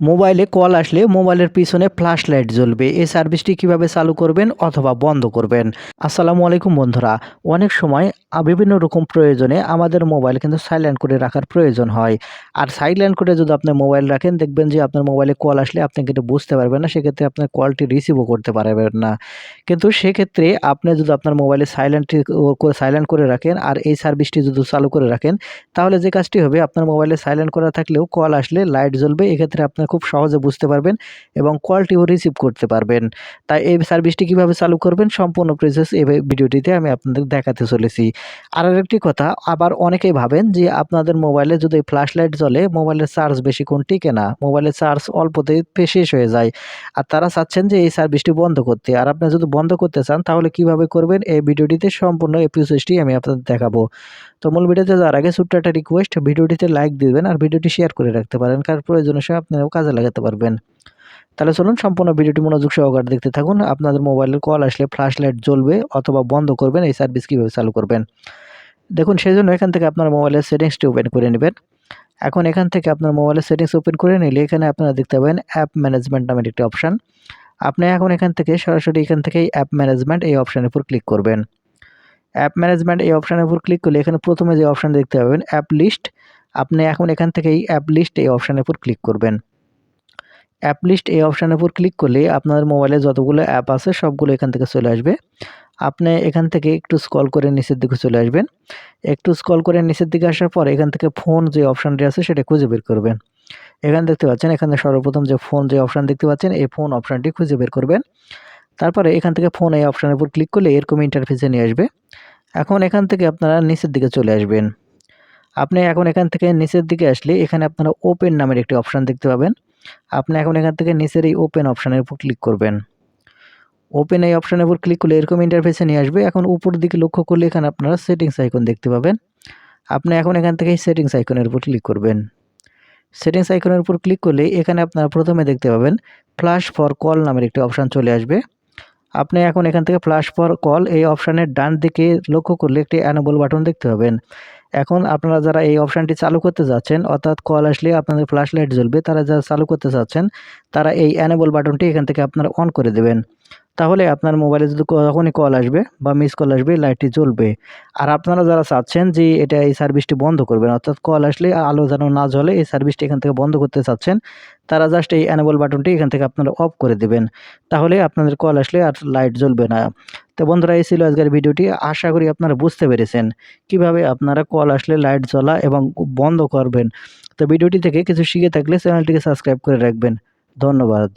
মোবাইলে কল আসলে মোবাইলের পিছনে ফ্ল্যাশ লাইট জ্বলবে। এই সার্ভিসটি কীভাবে চালু করবেন অথবা বন্ধ করবেন? আসসালামু আলাইকুম বন্ধুরা। অনেক সময় বিভিন্ন রকম প্রয়োজনে আমাদের মোবাইল কিন্তু সাইলেন্ট করে রাখার প্রয়োজন হয়। আর সাইলেন্ট করে যদি আপনি মোবাইল রাখেন, দেখবেন যে আপনার মোবাইলে কল আসলে আপনি কিন্তু বুঝতে পারবেন না, সেক্ষেত্রে আপনার কলটি রিসিভও করতে পারবেন না। কিন্তু সেক্ষেত্রে আপনি যদি আপনার মোবাইলে সাইলেন্ট সাইলেন্ট করে রাখেন আর এই সার্ভিসটি যদি চালু করে রাখেন, তাহলে যে কাজটি হবে, আপনার মোবাইলে সাইলেন্ট করা থাকলেও কল আসলে লাইট জ্বলবে। এক্ষেত্রে আপনার খুব সহজে বুঝতে পারবেন এবং কলটিও রিসিভ করতে পারবেন। তাই এই সার্ভিসটি কীভাবে চালু করবেন সম্পূর্ণ প্রসেস এই ভিডিওটিতে আমি আপনাদের দেখাতে চলেছি। আর একটি কথা, আবার অনেকেই ভাবেন যে আপনাদের মোবাইলে যদি ফ্ল্যাশ লাইট জ্বলে মোবাইলের চার্জ বেশিক্ষণ টিকে না? মোবাইলের চার্জ অল্পতেই শেষ হয়ে যায়। আর তারা চাচ্ছেন যে এই সার্ভিসটি বন্ধ করতে। আর আপনি যদি বন্ধ করতে চান, তাহলে কীভাবে করবেন? এই ভিডিওটিতে সম্পূর্ণ এই প্রসেসটি আমি আপনাদের দেখাবো। তো মূল ভিডিওতে যাওয়ার আগে ছোট্ট একটা রিকোয়েস্ট ভিডিওটিতে লাইক দিবেন আর ভিডিওটি শেয়ার করে রাখতে পারেন, কারণ প্রয়োজনের সময় আপনারাও কাজে লাগাতে পারবেন। তাহলে চলুন সম্পূর্ণ ভিডিওটি মনোযোগ সহকারে দেখতে থাকুন। আপনাদের মোবাইলের কল আসলে ফ্ল্যাশ লাইট জ্বলবে অথবা বন্ধ করবেন, এই সার্ভিস কীভাবে চালু করবেন। দেখুন সেই জন্য এখান থেকে আপনার মোবাইলের সেটিংসটি ওপেন করে নেবেন। এখন এখান থেকে আপনার মোবাইলের সেটিংস ওপেন করে নিলে এখানে আপনারা দেখতে পাবেন অ্যাপ ম্যানেজমেন্ট নামের একটি অপশান আপনি এখন এখান থেকে সরাসরি এখান থেকে অ্যাপ ম্যানেজমেন্ট এই অপশানের উপর ক্লিক করবেন। অ্যাপ ম্যানেজমেন্ট এই অপশানের উপর ক্লিক করলে এখানে প্রথমে যে অপশান দেখতে পাবেন অ্যাপ লিস্ট আপনি এখন এখান থেকে অ্যাপ লিস্ট এই অপশানের উপর ক্লিক করবেন। অ্যাপ লিস্ট এই অপশানের উপর ক্লিক করলে আপনার মোবাইলে যতগুলো অ্যাপ আছে সবগুলো এখান থেকে চলে আসবে। আপনি এখান থেকে একটু স্ক্রল করে নিচের দিকে চলে আসবেন। একটু স্ক্রল করে নিচের দিকে আসার পর এখান থেকে ফোন যে অপশানটি আছে সেটা খুঁজে বের করবেন। এখানে দেখতে পাচ্ছেন, এখানে সর্বপ্রথম যে ফোন যে অপশান দেখতে পাচ্ছেন, এই ফোন অপশানটি খুঁজে বের করবেন। তারপরে এখান থেকে ফোন এই অপশানের উপর ক্লিক করলে এরকম ইন্টারফেসে নিয়ে আসবে। এখন এখান থেকে আপনারা নিচের দিকে চলে আসবেন। আপনি এখন এখান থেকে নিচের দিকে আসলে এখানে আপনারা ওপেন নামের একটি অপশান দেখতে পাবেন। আপনি এখন এখান থেকে নিচের এই ওপেন অপশানের উপর ক্লিক করবেন। ওপেন এই অপশানের উপর ক্লিক করলে এরকম ইন্টারফেসে নিয়ে আসবে। এখন উপর দিকে লক্ষ্য করলে এখানে আপনারা সেটিংস আইকন দেখতে পাবেন। আপনি এখন এখান থেকে সেটিংস আইকনের উপর ক্লিক করবেন। সেটিংস আইকনের উপর ক্লিক করলে এখানে আপনারা প্রথমে দেখতে পাবেন ফ্ল্যাশ ফর কল নামের একটি অপশান চলে আসবে। আপনি এখন এখান থেকে ফ্ল্যাশ ফর কল এই অপশানের ডান দিকে লক্ষ্য করলে একটি অ্যানেবল বাটন দেখতে পাবেন। এখন আপনারা যারা এই অপশানটি চালু করতে যাচ্ছেন, অর্থাৎ কল আসলে আপনাদের ফ্ল্যাশ লাইট জ্বলবে, তারা যারা চালু করতে চাচ্ছেন তারা এই অ্যানেবল বাটনটি এখান থেকে আপনারা অন করে দেবেন। তাহলে আপনার মোবাইলে যদি যখনই কল আসবে বা মিস কল আসবে লাইটটি জ্বলবে। আর আপনারা যারা চাচ্ছেন যে এটা এই সার্ভিসটি বন্ধ করবেন, অর্থাৎ কল আসলে আলো যেন না জ্বলে, এই সার্ভিসটি এখান থেকে বন্ধ করতে চাচ্ছেন, তারা জাস্ট এই অ্যানেবল বাটনটি এখান থেকে আপনারা অফ করে দেবেন। তাহলে আপনাদের কল আসলে আর লাইট জ্বলবে না। তো বন্ধুরা, এই ছিল আজকের ভিডিওটি। আশা করি আপনারা বুঝতে পেরেছেন কীভাবে আপনারা কল আসলে লাইট জ্বলা এবং বন্ধ করবেন। তো ভিডিওটি থেকে কিছু শিখে থাকলে চ্যানেলটিকে সাবস্ক্রাইব করে রাখবেন। ধন্যবাদ।